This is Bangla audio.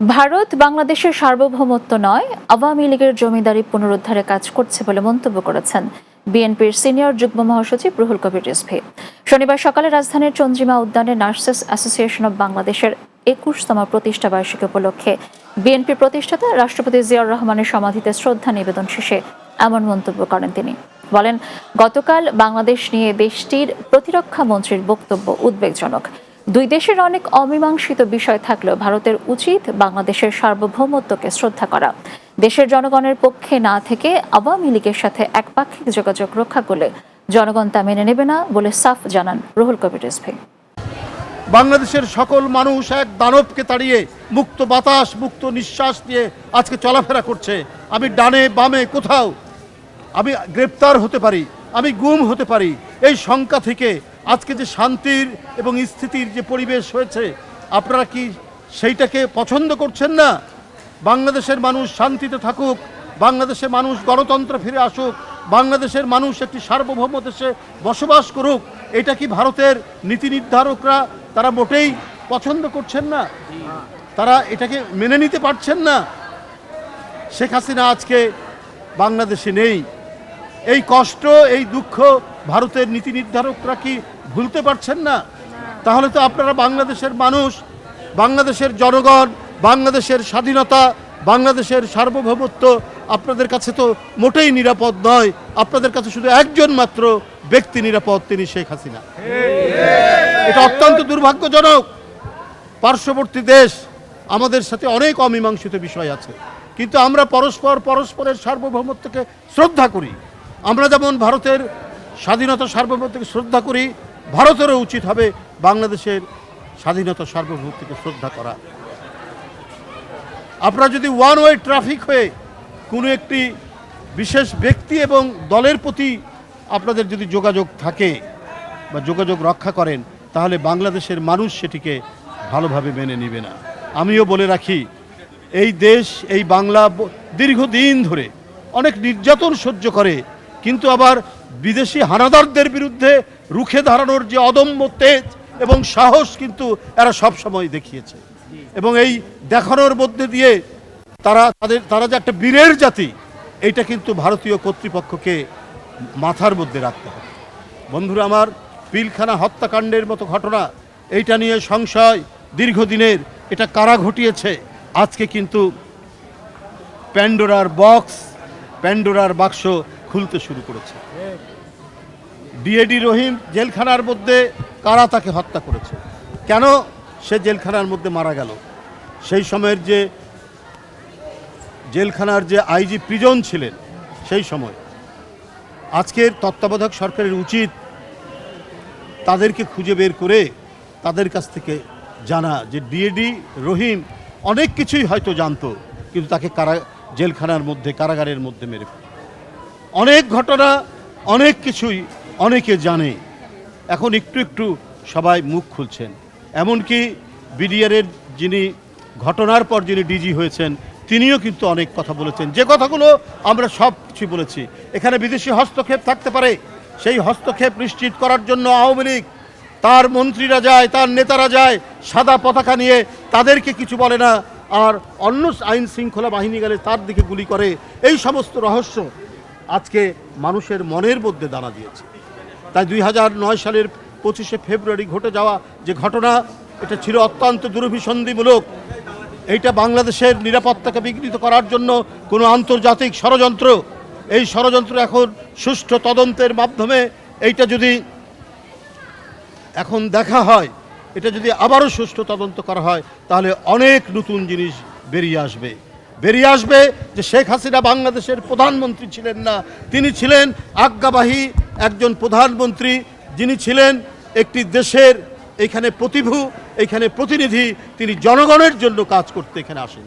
ভারত বাংলাদেশের সার্বভৌমত্ব নয়, আওয়ামী লীগের জমিদারি পুনরুদ্ধারে কাজ করছে বলে মন্তব্য করেছেন বিএনপির সিনিয়র যুগ্ম মহাসচিব রুহুল কবির রিজভী। শনিবার সকালে রাজধানীর চন্দ্রিমা উদ্যানে নার্সেস অ্যাসোসিয়েশন অব বাংলাদেশের একুশতম প্রতিষ্ঠা বার্ষিকী উপলক্ষে বিএনপি প্রতিষ্ঠাতা রাষ্ট্রপতি জিয়াউর রহমানের সমাধিতে শ্রদ্ধা নিবেদন শেষে এমন মন্তব্য করেন তিনি। বলেন, গতকাল বাংলাদেশ নিয়ে দেশটির প্রতিরক্ষা মন্ত্রীর বক্তব্য উদ্বেগজনক। দুই দেশের অনেক অমীমাংসিত বিষয় থাকলেও ভারতের উচিত বাংলাদেশের সার্বভৌমত্বকে শ্রদ্ধা করা। দেশের জনগণের পক্ষে না থেকে আওয়ামী লীগের সাথে একপাক্ষিক যোগাযোগ রক্ষা করলে জনগণ তা মেনে নেবে না বলে সাফ জানান রুহুল কবির রিজভী। বাংলাদেশের সকল মানুষ এক দানবকে তাড়িয়ে মুক্ত বাতাস, মুক্ত নিঃশ্বাস নিয়ে আজকে চলাফেরা করছে। আমি ডানে বামে কোথাও আমি গ্রেপ্তার হতে পারি, আমি গুম হতে পারি। এই শঙ্কা থেকে আজকে যে শান্তির এবং স্থিতির যে পরিবেশ হয়েছে, আপনারা কি সেইটাকে পছন্দ করছেন না? বাংলাদেশের মানুষ শান্তিতে থাকুক, বাংলাদেশের মানুষ গণতন্ত্র ফিরে আসুক, বাংলাদেশের মানুষ একটি সার্বভৌম দেশে বসবাস করুক, এটা কি ভারতের নীতি নির্ধারকরা তারা মোটেই পছন্দ করছেন না? তারা এটাকে মেনে নিতে পারছেন না? শেখ হাসিনা আজকে বাংলাদেশে নেই। এই কষ্ট, এই দুঃখ ভারতের নীতি নির্ধারকরা কি ভুলতে পারছেন না? তাহলে তো আপনারা বাংলাদেশের মানুষ, বাংলাদেশের জনগণ, বাংলাদেশের স্বাধীনতা, বাংলাদেশের সার্বভৌমত্ব আপনাদের কাছে তো মোটেই নিরাপদ নয়। আপনাদের কাছে শুধু একজন মাত্র ব্যক্তি নিরাপদ, তিনি শেখ হাসিনা। এটা অত্যন্ত দুর্ভাগ্যজনক। পার্শ্ববর্তী দেশ আমাদের সাথে অনেক অমীমাংসিত বিষয় আছে। কিন্তু আমরা পরস্পর পরস্পরের সার্বভৌমত্বকে শ্রদ্ধা করি। আমরা যেমন ভারতের স্বাধীনতা সার্বভৌমত্বকে শ্রদ্ধা করি, ভারতেরও উচিত হবে বাংলাদেশের স্বাধীনতা সার্বভৌমত্বকে শ্রদ্ধা করা। আপনারা যদি ওয়ান ওয়ে ট্রাফিক হয়ে কোনো একটি বিশেষ ব্যক্তি এবং দলের প্রতি আপনাদের যদি যোগাযোগ থাকে বা যোগাযোগ রক্ষা করেন, তাহলে বাংলাদেশের মানুষ সেটিকে ভালোভাবে মেনে নেবে না। আমিও বলে রাখি, এই দেশ, এই বাংলা দীর্ঘদিন ধরে অনেক নির্যাতন সহ্য করে কিন্তু আবার বিদেশি হানাদারদের বিরুদ্ধে রুখে দাঁড়ানোর যে অদম্য তেজ এবং সাহস কিন্তু এরা সবসময় দেখিয়েছে। এবং এই দেখানোর মধ্যে দিয়ে তারা তাদের, তারা যে একটা বীরের জাতি, এইটা কিন্তু ভারতীয় কর্তৃপক্ষকে মাথার মধ্যে রাখতে হবে। বন্ধুরা, আমার পিলখানা হত্যাকাণ্ডের মতো ঘটনা, এইটা নিয়ে সংশয় দীর্ঘদিনের, এটা কারা ঘটিয়েছে? আজকে কিন্তু প্যান্ডোরার বক্স, প্যান্ডোরার বাক্স খুলতে শুরু করেছে। ডিএডি রহিম জেলখানার মধ্যে কারা তাকে হত্যা করেছে? কেন সে জেলখানার মধ্যে মারা গেল? সেই সময়ের যে জেলখানার যে আইজি প্রিজন ছিলেন, সেই সময়। আজকের তত্ত্বাবধায়ক সরকারের উচিত তাদেরকে খুঁজে বের করে তাদের কাছ থেকে জানা যে ডিএডি রহিম অনেক কিছুই হয়তো জানতো, কিন্তু তাকে কারা, জেলখানার মধ্যে, কারাগারের মধ্যে মেরে অনেক ঘটনা, অনেক কিছুই অনেকে জানে। এখন একটু একটু সবাই মুখ খুলছেন। এমনকি বিডিআরের যিনি ঘটনার পর যিনি ডিজি হয়েছেন, তিনিও কিন্তু অনেক কথা বলেছেন। যে কথাগুলো আমরা সব কিছু বলেছি। এখানে বিদেশি হস্তক্ষেপ থাকতে পারে। সেই হস্তক্ষেপ নিশ্চিত করার জন্য আওয়ামী লীগ, তার মন্ত্রীরা যায়, তার নেতারা যায়, সাদা পতাকা নিয়ে তাদেরকে কিছু বলে না। আর অন্য আইন শৃঙ্খলা বাহিনী গেলে তার দিকে গুলি করে। এই সমস্ত রহস্য আজকে মানুষের মনের মধ্যে দানা দিয়েছে। তাই দুই হাজার নয় সালের পঁচিশে ফেব্রুয়ারি ঘটে যাওয়া যে ঘটনা, এটা ছিল অত্যন্ত দুরভিসন্ধিমূলক। এইটা বাংলাদেশের নিরাপত্তাকে বিঘ্নিত করার জন্য কোনো আন্তর্জাতিক ষড়যন্ত্র। এই ষড়যন্ত্র এখন সুষ্ঠু তদন্তের মাধ্যমে এইটা যদি এখন দেখা হয়, এটা যদি আবারও সুষ্ঠু তদন্ত করা হয়, তাহলে অনেক নতুন জিনিস বেরিয়ে আসবে। বেরিয়ে আসবে যে শেখ হাসিনা বাংলাদেশের প্রধানমন্ত্রী ছিলেন না। তিনি ছিলেন আজ্ঞাবাহী একজন প্রধানমন্ত্রী। যিনি ছিলেন একটি দেশের এখানে প্রতিভু, এখানে প্রতিনিধি। তিনি জনগণের জন্য কাজ করতে এখানে আসেন।